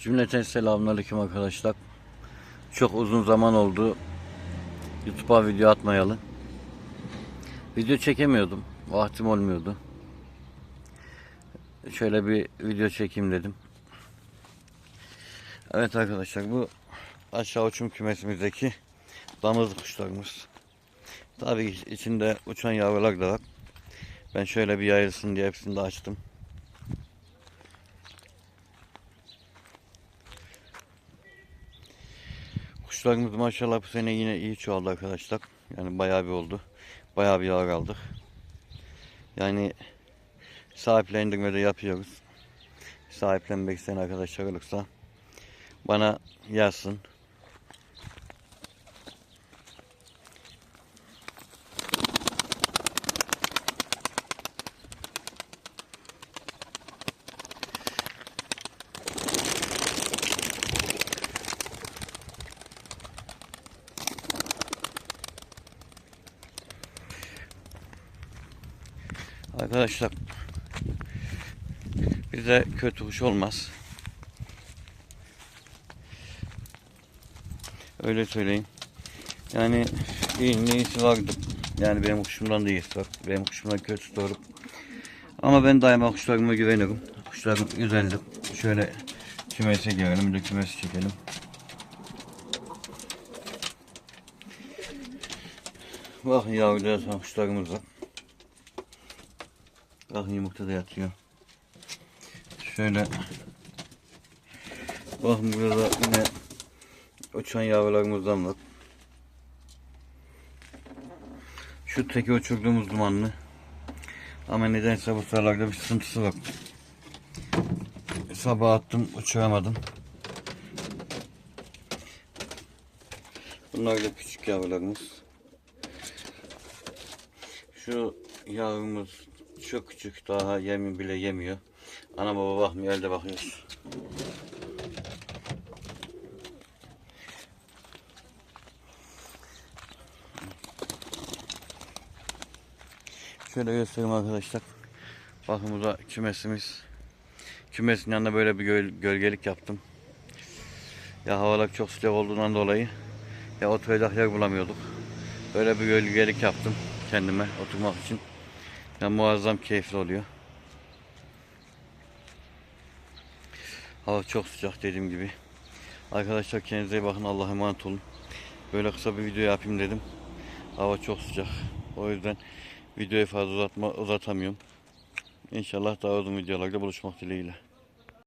Cümleten selamünaleyküm arkadaşlar. Çok uzun zaman oldu. YouTube'a video atmayalı. Video çekemiyordum. Vaktim olmuyordu. Şöyle bir video çekeyim dedim. Evet arkadaşlar bu aşağı uçum kümesimizdeki damızlık kuşlarımız. Tabii içinde uçan yavrular da var. Ben şöyle bir yayılsın diye hepsini de açtım. Kuşlarımız maşallah bu sene yine iyi çoğaldı arkadaşlar. Yani bayağı bir oldu. Bayağı bir yavru aldık. Yani sahiplendirme de yapıyoruz. Sahiplenmek isteyen arkadaşlar olursa bana yazsın. Arkadaşlar bize kötü kuş olmaz. Öyle söyleyeyim. Yani iyi iyisi vardı. Yani benim kuşumdan da iyisi var. Benim kuşumdan kötüsü de olur. Ama ben daima kuşlarıma güvenirim. Kuşlarım güzeldir. Şöyle kümese girelim. Bir de kümesi çekelim. Bakın yavrular kuşlarımız var. Bakın yumurta da yatıyor. Şöyle. Bakın burada yine uçan yavrularımızdan var. Şu teki uçurduğumuz dumanlı. Ama nedense bu sıralarda bir sıkıntısı var. Sabah attım uçuramadım. Bunlar da küçük yavrularımız. Şu yavrumuz çok küçük daha yemi bile yemiyor. Ana baba bakmıyor elde bakıyoruz. Şöyle göstereyim arkadaşlar. Bakın burada kümesimiz. Kümesin yanında böyle bir göl- gölgelik yaptım. Ya havalar çok sıcak olduğundan dolayı ya oturacak yer bulamıyorduk. Böyle bir gölgelik yaptım kendime oturmak için. Ya muazzam keyifli oluyor. Hava çok sıcak dediğim gibi. Arkadaşlar kendinize iyi bakın. Allah'a emanet olun. Böyle kısa bir video yapayım dedim. Hava çok sıcak. O yüzden videoyu fazla uzatma, uzatamıyorum. İnşallah daha uzun videolarda buluşmak dileğiyle.